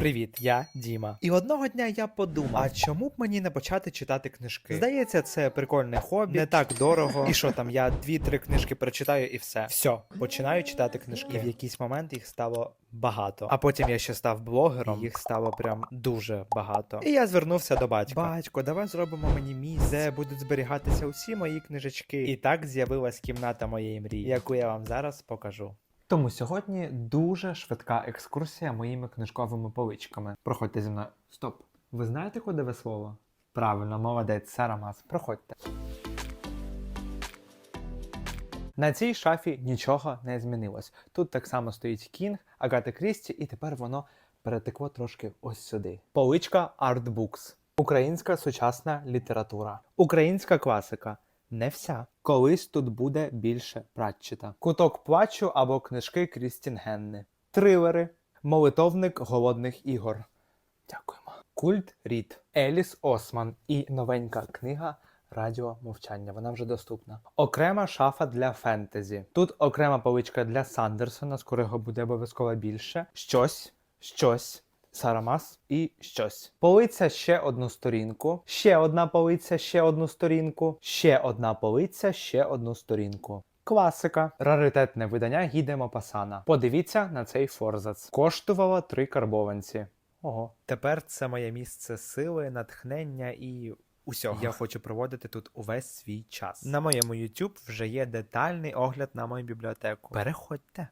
Привіт, я Діма. І одного дня я подумав: а чому б мені не почати читати книжки? Здається, це прикольне хобі, не так дорого. І що там, я дві-три книжки прочитаю і все. Все, починаю читати книжки. І в якийсь момент їх стало багато. А потім я ще став блогером, їх стало прям дуже багато. І я звернувся до батька. Батько, давай зробимо мені місце, де будуть зберігатися усі мої книжечки. І так з'явилась кімната моєї мрії, яку я вам зараз покажу. Тому сьогодні дуже швидка екскурсія моїми книжковими поличками. Проходьте зі мною. Стоп. Ви знаєте, куди ви слово? Правильно, молодець, Сарамас. Проходьте. На цій шафі нічого не змінилось. Тут так само стоїть Кінг, Агата Крісті, і тепер воно перетекло трошки ось сюди. Поличка Artbooks. Українська сучасна література. Українська класика. Не вся. Колись тут буде більше Пратчета. Куток плачу або книжки Крістін Генни. Трилери. Молитовник голодних ігор. Дякуємо. Культ Рід. Еліс Осман і новенька книга Радіо мовчання. Вона вже доступна. Окрема шафа для фентезі. Тут окрема поличка для Сандерсона, скоро його буде обов'язково більше. Щось, щось. Сарамас і щось. Полиця ще одну сторінку, ще одна полиця, ще одну сторінку, ще одна полиця, ще одну сторінку. Класика. Раритетне видання Гіде Мопасана. Подивіться на цей форзац. Коштувало три карбованці. Ого. Тепер це моє місце сили, натхнення і усього. Я хочу проводити тут увесь свій час. На моєму YouTube вже є детальний огляд на мою бібліотеку. Переходьте.